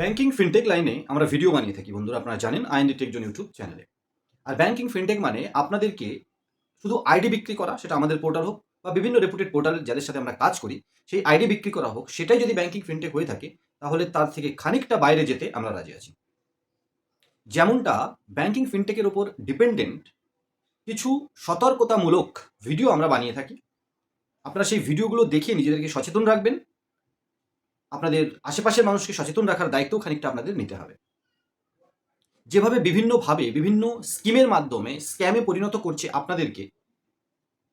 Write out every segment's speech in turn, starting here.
Banking fintech লাইনে আমরা video বানিয়ে থাকি, বন্ধুরা, আপনারা জানেন আইএনডি টেকজন ইউটিউব চ্যানেলে আর ব্যাংকিং ফিনটেক মানে আপনাদেরকে শুধু আইডি বিক্রি করা, সেটা আমাদের পোর্টাল হোক বা বিভিন্ন রেপুটেড পোর্টাল যাদের সাথে আমরা কাজ করি, সেই আইডি বিক্রি করা হোক, সেটাই যদি ব্যাংকিং ফিনটেক হয়ে থাকে, তাহলে তার থেকে খানিকটা বাইরে যেতে আমরা রাজি আছি। যেমনটা ব্যাংকিং ফিনটেকের ওপর ডিপেন্ডেন্ট কিছু সতর্কতামূলক ভিডিও আমরা বানিয়ে থাকি। আপনারা সেই ভিডিওগুলো দেখে নিজেদেরকে সচেতন রাখবেন আপনাদের আশেপাশের মানুষকে সচেতন রাখার দায়িত্ব খানিকটা আপনাদের নিতে হবে। যেভাবে বিভিন্নভাবে, বিভিন্ন স্কিমের মাধ্যমে, স্ক্যামে পরিণত করছে আপনাদেরকে,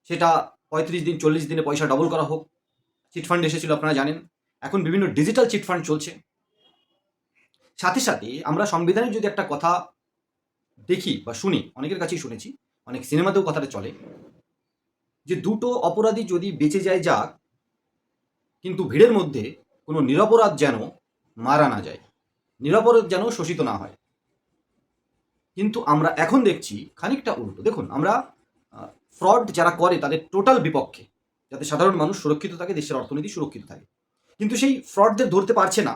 সেটা পঁয়ত্রিশ দিন, চল্লিশ দিনে পয়সা ডবল করা হোক। চিটফান্ড এসেছিল, আপনারা জানেন। এখন বিভিন্ন ডিজিটাল চিটফান্ড চলছে। সাথে সাথে আমরা সংবিধানের যদি একটা কথা দেখি বা শুনি, অনেকের কাছেই শুনেছি, অনেক সিনেমাতেও কথাটা চলে, যে দুটো অপরাধী যদি বেঁচে যায়, যাক, কিন্তু ভিড়ের মধ্যে কোনো নিরপরাধ যেন মারা না যায়, নিরপরাধ যেন শোষিত না হয়। কিন্তু আমরা এখন দেখছি খানিকটা উল্টো। দেখুন, আমরা ফ্রড যারা করে তাদের টোটাল বিপক্ষে, যাতে সাধারণ মানুষ সুরক্ষিত থাকে, দেশের অর্থনীতি সুরক্ষিত থাকে। কিন্তু সেই ফ্রডদের ধরতে পারছে না।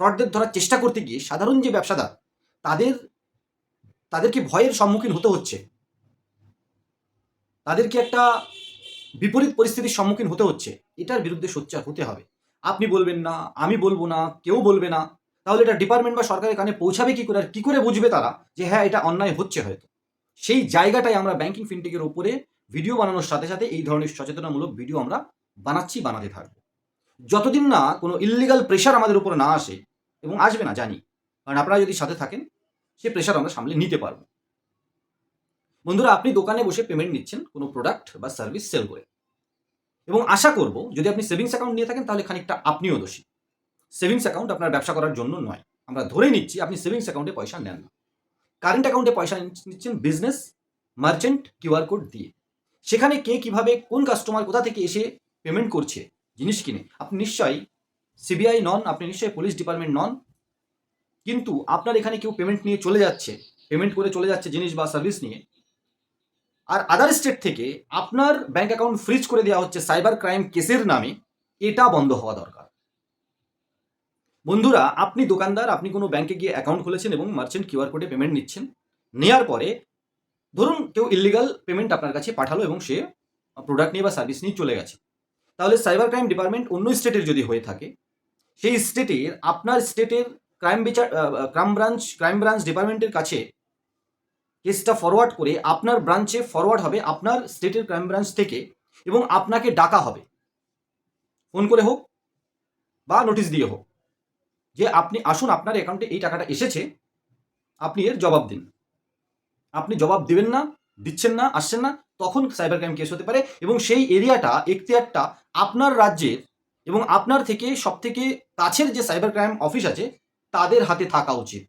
ফ্রডদের ধরার চেষ্টা করতে গিয়ে সাধারণ যে ব্যবসাদার, তাদের, তাদেরকে ভয়ের সম্মুখীন হতে হচ্ছে। তাদেরকে একটা বিপরীত পরিস্থিতির সম্মুখীন হতে হচ্ছে। এটার বিরুদ্ধে সোচ্চার হতে হবে। আপনি বলবেন না, আমি বলব না, কেউ বলবে না। তাহলে এটা ডিপার্টমেন্ট বা সরকারের কানে পৌঁছাবে কি করে আর কি করে বুঝবে তারা যে হ্যাঁ এটা অন্যায় হচ্ছে হয়তো। সেই জায়গাটাই আমরা ব্যাংকিং ফিনটেকের উপরে ভিডিও বানানোর সাথে সাথে এই ধরনের সচেতনামূলক ভিডিও আমরা বানাচ্ছি, বানাতে থাকব। যতদিন না কোনো ইল্লিগাল প্রেশার আমাদের উপরে না আসে, এবং আসবে না, জানি। কারণ আপনারা যদি সাথে থাকেন সে প্রেশার আমরা সামলে নিতে পারব। বন্ধুরা, আপনি দোকানে বসে পেমেন্ট নিচ্ছেন কোনো প্রোডাক্ট বা সার্ভিস সেল করে। এবং আশা করব যদি আপনি সেভিংস অ্যাকাউন্ট নিয়ে থাকেন, তাহলে খানিকটা আপনিও দোষী। সেভিংস অ্যাকাউন্ট আপনার ব্যবসা করার জন্য নয়। আমরা ধরে নিচ্ছি, আপনি সেভিংস অ্যাকাউন্টে পয়সা নেন না। কারেন্ট অ্যাকাউন্টে পয়সা নিচ্ছেন বিজনেস, মার্চেন্ট, কিউআর কোড দিয়ে। সেখানে কে কীভাবে কোন কাস্টমার কোথা থেকে এসে পেমেন্ট করছে, জিনিস কিনে, আপনি নিশ্চয়ই সিবিআই নন, আপনি নিশ্চয়ই পুলিশ ডিপার্টমেন্ট নন। কিন্তু আপনার এখানে কেউ পেমেন্ট নিয়ে চলে যাচ্ছে, পেমেন্ট করে চলে যাচ্ছে জিনিস বা সার্ভিস নিয়ে। আর আদার স্টেট থেকে আপনার ব্যাংক অ্যাকাউন্ট ফ্রিজ করে দেওয়া হচ্ছে সাইবার ক্রাইম কেসের নামে, এটা বন্ধ হওয়া দরকার। বন্ধুরা, আপনি দোকানদার, আপনি কোনো ব্যাংকে গিয়ে অ্যাকাউন্ট খুলেছেন এবং মার্চেন্ট কিউআর কোডে পেমেন্ট নিচ্ছেন নেওয়ার পরে ধরুন কেউ ইলিগাল পেমেন্ট আপনার কাছে পাঠালো এবং সে প্রোডাক্ট নিয়ে বা সার্ভিস নিয়ে চলে গেছে। তাহলে সাইবার ক্রাইম ডিপার্টমেন্ট অন্য স্টেটের যদি হয়ে থাকে, সেই স্টেটের আপনার স্টেটের ক্রাইম বিচার ক্রাইম ব্রাঞ্চ ক্রাইম ব্রাঞ্চ ডিপার্টমেন্টের কাছে কেসটা ফরওয়ার্ড করে আপনার ব্রাঞ্চে ফরওয়ার্ড হবে আপনার স্টেটের ক্রাইম ব্রাঞ্চ থেকে এবং আপনাকে ডাকা হবে। ফোন করে হোক বা নোটিশ দিয়ে হোক যে আপনি আসুন, আপনার অ্যাকাউন্টে এই টাকাটা এসেছে, আপনি এর জবাব দিন। আপনি জবাব দেবেন না, দিচ্ছেন না, আসছেন না, তখন সাইবার ক্রাইম কেস হতে পারে এবং সেই এরিয়াটা এখতিয়ারটা আপনার রাজ্যের এবং আপনার থেকে সব থেকে কাছের যে সাইবার ক্রাইম অফিস আছে, তাদের হাতে থাকা উচিত।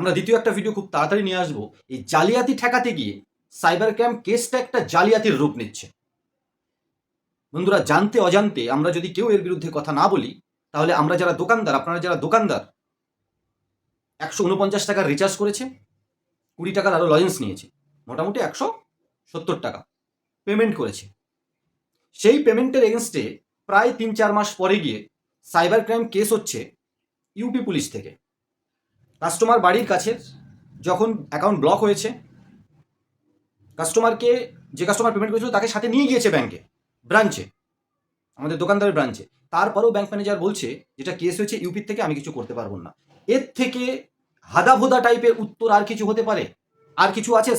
আমরা দ্বিতীয় একটা ভিডিও খুব তাড়াতাড়ি নিয়ে আসব। এই জালিয়াতি ঠেকাতে গিয়ে সাইবার ক্রাইম কেসটা একটা জালিয়াতির রূপ নিচ্ছে। বন্ধুরা, জানতে অজান্তে আমরা যদি কেউ এর বিরুদ্ধে কথা না বলি, তাহলে আমরা যারা দোকানদার, আপনারা যারা দোকানদার, একশো উনপঞ্চাশ টাকার রিচার্জ করেছে, কুড়ি টাকার আরও লজেন্স নিয়েছে, মোটামুটি একশো সত্তর টাকা পেমেন্ট করেছে। সেই পেমেন্টের এগেনস্টে প্রায় তিন চার মাস পরে গিয়ে সাইবার ক্রাইম কেস হচ্ছে ইউপি পুলিশ থেকে। কাস্টমার বাড়ির কাছে যখন অ্যাকাউন্ট ব্লক হয়েছে কাস্টমারকে যে কাস্টমার পেমেন্ট করেছিল তাকে সাথে নিয়ে গিয়েছে ব্যাংকে ব্রাঞ্চে আমাদের দোকানদারের ব্রাঞ্চে তারপরেও ব্যাংক ম্যানেজার বলছে, যেটা কেস হয়েছে ইউপির থেকে আমি কিছু করতে পারব না। এর থেকে হাদাভোদা টাইপের উত্তর আর কিছু হতে পারে? আর কিছু আছে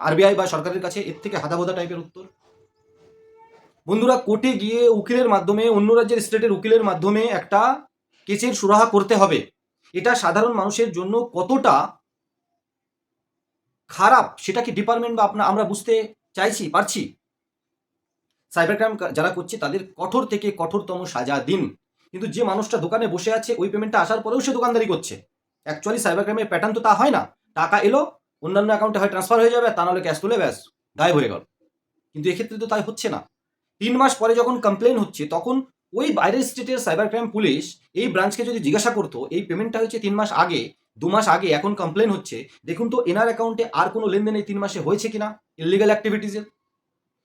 আরবিআই বা সরকারের কাছে? এর থেকে হাদাভোদা টাইপের উত্তর? বন্ধুরা, কোর্টে গিয়ে উকিলের মাধ্যমে, অন্য রাজ্যের স্টেটের উকিলের মাধ্যমে একটা কেসের সুরাহা করতে হবে। এটা সাধারণ মানুষের জন্য কতটা খারাপ সেটা কি ডিপার্টমেন্ট বা আপনার আমরা বুঝতে চাইছি, পারছি? সাইবার ক্রাইম যারা করছে তাদের কঠোর থেকে কঠোরতম সাজা দিন। কিন্তু যে মানুষটা দোকানে বসে আছে, ওই পেমেন্টটা আসার পরেও সে দোকানদারি করছে। অ্যাকচুয়ালি সাইবার ক্রাইমের প্যাটার্ন তো তা হয় না। টাকা এলো, অন্যান্য অ্যাকাউন্টে হয় ট্রান্সফার হয়ে যাবে, তা নাহলে ক্যাশ তুলে ব্যাস, গায়েব হয়ে গেল। কিন্তু এক্ষেত্রে তো তাই হচ্ছে না। তিন মাস পরে যখন কমপ্লেন হচ্ছে, তখন ওই বাইরের স্টেটের সাইবার ক্রাইম পুলিশ এই ব্রাঞ্চকে যদি জিজ্ঞাসা করতো, এই পেমেন্টটা হচ্ছে তিন মাস আগে, দু মাস আগে এখন কমপ্লেন হচ্ছে, দেখুন তো এনার অ্যাকাউন্টে আর কোনো লেনদেন এই তিন মাসে হয়েছে কিনা ইলিগাল অ্যাক্টিভিটিসের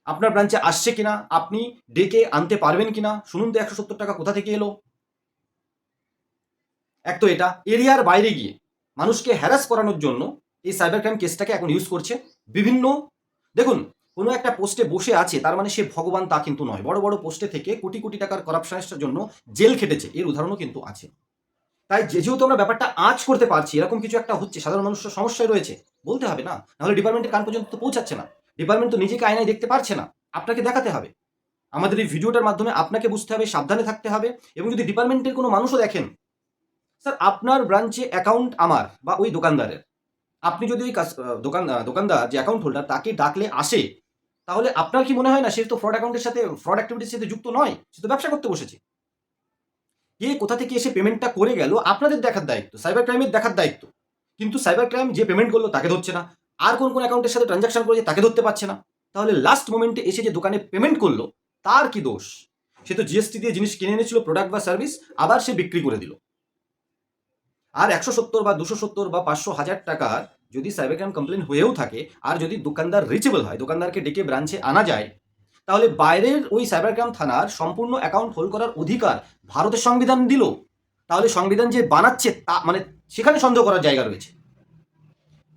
আপনার ব্রাঞ্চে আসছে কিনা, আপনি ডেকে আনতে পারবেন কিনা? শুনুন তো একশো সত্তর টাকা কোথা থেকে এলো। এক তো এটা, এরিয়ার বাইরে গিয়ে মানুষকে হ্যারাস করানোর জন্য এই সাইবার ক্রাইম কেসটাকে এখন ইউজ করছে। বিভিন্ন, দেখুন কোনো একটা পোস্টে বসে আছে, তার মানে সে ভগবান তা কিন্তু নয়। বড় বড় পোস্টে থেকে কোটি কোটি টাকার করাপশনের জন্য জেল খেটেছে। এর উদাহরণও কিন্তু আছে। তাই যে যেহেতু আমরা ব্যাপারটা আঁচ করতে পারছি, এরকম কিছু একটা হচ্ছে, সাধারণ মানুষের সমস্যায় রয়েছে, বলতে হবে না। নাহলে ডিপার্টমেন্টের কান পর্যন্ত তো পৌঁছাচ্ছে না। ডিপার্টমেন্ট তো নিজেকে আয়নায় দেখতে পারছে না। আপনাকে দেখাতে হবে। আমাদের এই ভিডিওটার মাধ্যমে আপনাকে বুঝতে হবে, সাবধানে থাকতে হবে এবং যদি ডিপার্টমেন্টের কোনো মানুষও দেখেন, স্যার, আপনার ব্রাঞ্চে অ্যাকাউন্ট আমার বা ওই দোকানদারের। আপনি যদি ওই দোকান দোকানদার, যে অ্যাকাউন্ট হোল্ডার তাকে ডাকলে আসে, তাহলে আপনার কি মনে হয় না সে তো ফ্রড অ্যাকাউন্টের সাথে ফ্রড অ্যাক্টিভিটির সাথে যুক্ত নয়? সে তো ব্যবসা করতে বসেছে। কে কোথা থেকে এসে পেমেন্টটা করে গেল, আপনাদের দেখার দায়িত্ব সাইবার ক্রাইমের দেখার দায়িত্ব। কিন্তু সাইবার ক্রাইম যে পেমেন্ট করল, তাকে ধরছে না। আর কোন কোন অ্যাকাউন্টের সাথে ট্রানজাকশন করেছে, তাকে ধরতে পারছে না। তাহলে লাস্ট মোমেন্টে এসে যে দোকানে পেমেন্ট করল, তার কি দোষ? সে তো জিএসটি দিয়ে জিনিস কিনে এনেছিল প্রোডাক্ট বা সার্ভিস আবার সে বিক্রি করে দিল। আর একশো সত্তর বা দুশো সত্তর বা পাঁচশো হাজার টাকার যদি সাইবার ক্রাইম কমপ্লেন হয়েও থাকে আর যদি দোকানদার রিচেবল হয়, দোকানদারকে ডেকে ব্রাঞ্চে আনা যায়, তাহলে বাইরের ওই সাইবার ক্রাইম থানার সম্পূর্ণ অ্যাকাউন্ট হোল্ড করার অধিকার ভারতের সংবিধান দিল। তাহলে সংবিধান যে বানাচ্ছে তা মানে সেখানে সন্দেহ করার জায়গা রয়েছে।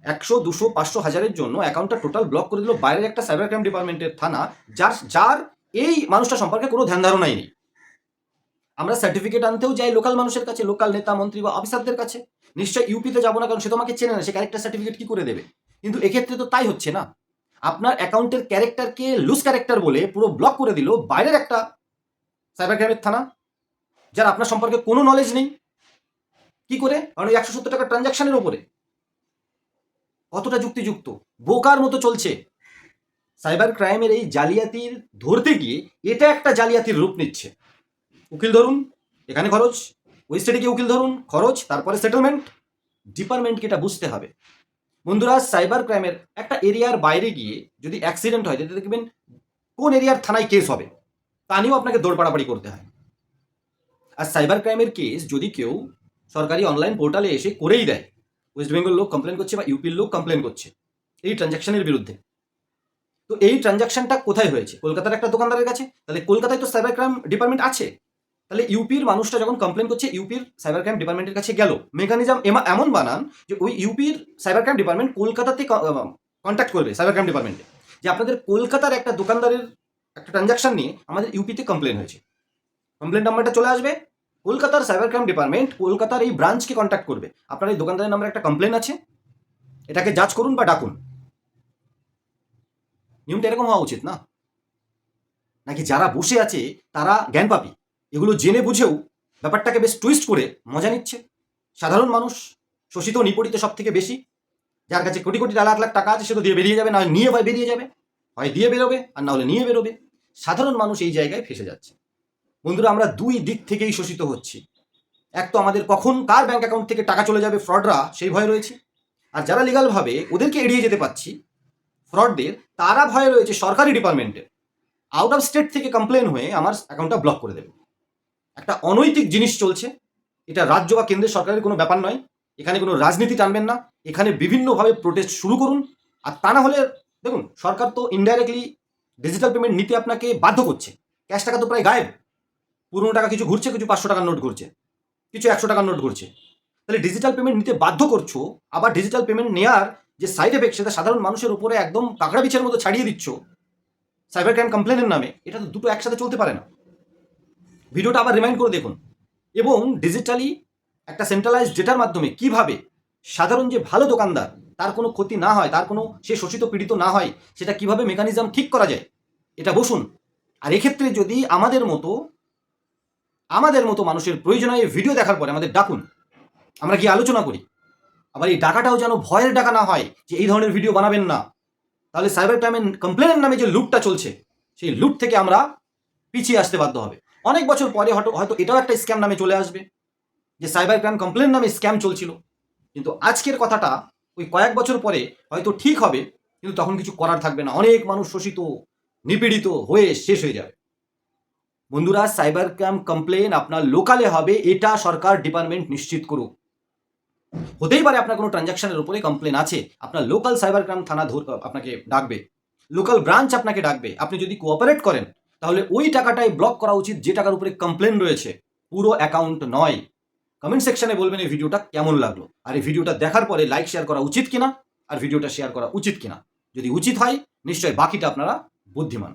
একশো, দুশো, পাঁচশো হাজারের জন্য অ্যাকাউন্টটা টোটাল ব্লক করে দিল বাইরের একটা সাইবার ক্রাইম ডিপার্টমেন্টের থানা, যার যার এই মানুষটা সম্পর্কে কোনো ধ্যান ধারণাই নেই। আমরা সার্টিফিকেট আনতেও যাই লোকাল মানুষের কাছে লোকাল নেতা, মন্ত্রী বা অফিসারদের কাছে। নিশ্চয়ই ইউপিতে যাব না, কারণ সে তোমাকে চেনে না, সে ক্যারেক্টার সার্টিফিকেট কি করে দেবে? কিন্তু এক্ষেত্রে তো তাই হচ্ছে না। আপনার অ্যাকাউন্টের ক্যারেক্টারকে লুজ ক্যারেক্টার বলে পুরো ব্লক করে দিল বাইরের একটা সাইবার ক্রাইমের থানা, যার আপনার সম্পর্কে কোনো নলেজ নেই। কি করে? কারণ ওই একশো সত্তর টাকার ট্রানজাকশনের উপরে কতটা যুক্তিযুক্ত? বোকার মতো চলছে। সাইবার ক্রাইমের এই জালিয়াতির ধরতে গিয়ে এটা একটা জালিয়াতির রূপ নিচ্ছে। উকিল ধরুন, এখানে খরচ, ওই স্টেটে গিয়ে উকিল ধরুন, খরচ, তারপরে সেটেলমেন্ট ডিপার্টমেন্টকে এটা বুঝতে হবে। বন্ধুরা সাইবার ক্রাইমের একটা এরিয়ার বাইরে গিয়ে যদি অ্যাক্সিডেন্ট হয় তাতে দেখবেন কোন এরিয়ার থানায় কেস হবে, তা নিয়েও আপনাকে দৌড় পাড়াপাড়ি করতে হয়। আর সাইবার ক্রাইমের কেস যদি কেউ সরকারি অনলাইন পোর্টালে এসে করেই দেয় ওয়েস্ট বেঙ্গল লোক কমপ্লেন করছে বা ইউপির লোক কমপ্লেন করছে, এই ট্রানজ্যাকশনের বিরুদ্ধে। তো এই ট্রানজ্যাকশনটা কোথায় হয়েছে? কলকাতার একটা দোকানদারের কাছে? তাহলে কলকাতায় তো সাইবার ক্রাইম ডিপার্টমেন্ট আছে। তাহলে ইউপির মানুষটা যখন কমপ্লেন করছে, ইউপির সাইবার ক্রাইম ডিপার্টমেন্টের কাছে গেল। মেকানিজম এমন বানান যে ওই ইউপির সাইবার ক্রাইম ডিপার্টমেন্ট কলকাতাতে কন্ট্যাক্ট করবে সাইবার ক্রাইম ডিপার্টমেন্টে। যে আপনাদের কলকাতার একটা দোকানদারের একটা ট্রানজাকশন নিয়ে আমাদের ইউপিতে কমপ্লেন হয়েছে। কমপ্লেন নাম্বারটা চলে আসবে। কলকাতার সাইবার ক্রাইম ডিপার্টমেন্ট কলকাতার এই ব্রাঞ্চকে কন্ট্যাক্ট করবে। আপনার এই দোকানদারের নাম্বার একটা কমপ্লেন আছে। এটাকে যাচ করুন বা ডাকুন। নিয়মটা এরকম হওয়া উচিত না। নাকি যারা বসে আছে, তারা জ্ঞান পাপি এগুলো জেনে বুঝেও ব্যাপারটাকে বেশ টুইস্ট করে মজা নিচ্ছে। সাধারণ মানুষ শোষিত নিপীড়িত সব থেকে বেশি। যার কাছে কোটি কোটি লাখ লাখ টাকা আছে, সে তো দিয়ে বেরিয়ে যাবে, না হয় নিয়ে বা বেরিয়ে যাবে। হয় দিয়ে বেরোবে, আর না হলে নিয়ে বেরোবে। সাধারণ মানুষ এই জায়গায় ফেসে যাচ্ছে। বন্ধুরা, আমরা দুই দিক থেকেই শোষিত হচ্ছি। এক তো আমাদের কখন কার ব্যাঙ্ক অ্যাকাউন্ট থেকে টাকা চলে যাবে ফ্রডরা সেই ভয় রয়েছে। আর যারা লিগালভাবে ওদেরকে এড়িয়ে যেতে পাচ্ছি ফ্রডদের তারা ভয় রয়েছে সরকারি ডিপার্টমেন্টের আউট অফ স্টেট থেকে কমপ্লেন হয়ে আমার অ্যাকাউন্টটা ব্লক করে দেবে। একটা অনৈতিক জিনিস চলছে। এটা রাজ্য বা কেন্দ্রের সরকারের কোনো ব্যাপার নয়। এখানে কোনো রাজনীতি টানবেন না। এখানে বিভিন্নভাবে প্রোটেস্ট শুরু করুন। আর তা না হলে, দেখুন, সরকার তো ইনডাইরেক্টলি ডিজিটাল পেমেন্ট নিতে আপনাকে বাধ্য করছে। ক্যাশ টাকা তো প্রায় গায়েব। পুরোনো টাকা কিছু ঘুরছে, কিছু পাঁচশো টাকার নোট ঘুরছে, কিছু একশো টাকার নোট ঘুরছে। তাহলে ডিজিটাল পেমেন্ট নিতে বাধ্য করছ, আবার ডিজিটাল পেমেন্ট নেওয়ার যে সাইড এফেক্ট সেটা সাধারণ মানুষের উপরে একদম কাঁকড়া বিছের মতো ছাড়িয়ে দিচ্ছ। সাইবার ক্রাইম কমপ্লেনের নামে। এটা তো দুটো একসাথে চলতে পারে না। ভিডিওটা আবার রিমাইন্ড করে দেখুন। এবং ডিজিটালি একটা সেন্ট্রালাইজ ডেটার মাধ্যমে কীভাবে সাধারণ যে ভালো দোকানদার, তার কোনো ক্ষতি না হয়, তার কোনো সে শোষিত পীড়িত না হয়, সেটা কীভাবে মেকানিজম ঠিক করা যায়, এটা বসুন। আর এক্ষেত্রে যদি আমাদের মতো আমাদের মতো মানুষের প্রয়োজন এই ভিডিও দেখার পরে আমাদের ডাকুন। আমরা কি আলোচনা করি। আবার এই ডাকাটাও যেন ভয়ের ডাকা না হয় যে এই ধরনের ভিডিও বানাবেন না। তাহলে সাইবার ক্রাইমের কমপ্লেনের নামে যে লুটটা চলছে, সেই লুট থেকে আমরা পিছিয়ে আসতে বাধ্য হবে। অনেক বছর পরে হয়তো এটাও একটা স্ক্যাম নামে চলে আসবে। যে সাইবার ক্রাইম কমপ্লেন নামে স্ক্যাম চলছিল। কিন্তু আজকের কথাটা ওই কয়েক বছর পরে হয়তো ঠিক হবে, কিন্তু তখন কিছু করার থাকবে না। অনেক মানুষ শোষিত, নিপীড়িত হয়ে শেষ হয়ে যাবে। বন্ধুরা সাইবার ক্রাইম কমপ্লেন আপনার লোকালে হবে, এটা সরকার ডিপার্টমেন্ট নিশ্চিত করুক। হতেই পারে আপনার কোনো ট্রানজাকশনের উপরে কমপ্লেন আছে, আপনার লোকাল সাইবার ক্রাইম থানা ধর, আপনাকে ডাকবে। লোকাল ব্রাঞ্চ আপনাকে ডাকবে। আপনি যদি কোঅপারেট করেন তাহলে ওই টাকাটাই ব্লক করা উচিত যে টাকার উপরে কমপ্লেন রয়েছে। পুরো অ্যাকাউন্ট নয়। কমেন্ট সেকশনে বলবেন এই ভিডিওটা কেমন লাগল। আর এই ভিডিওটা দেখার পরে লাইক শেয়ার করা উচিত কিনা আর ভিডিওটা শেয়ার করা উচিত কিনা। যদি উচিত হয়, নিশ্চয়ই বাকিটা আপনারা বুদ্ধিমান।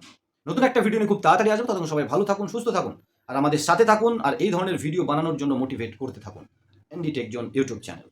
নতুন একটা ভিডিও নিয়ে খুব তাড়াতাড়ি আসব। ততক্ষণ সবাই ভালো থাকুন, সুস্থ থাকুন আর আমাদের সাথে থাকুন আর এই ধরনের ভিডিও বানানোর জন্য মোটিভেট করতে থাকুন। ND Tech Zone YouTube channel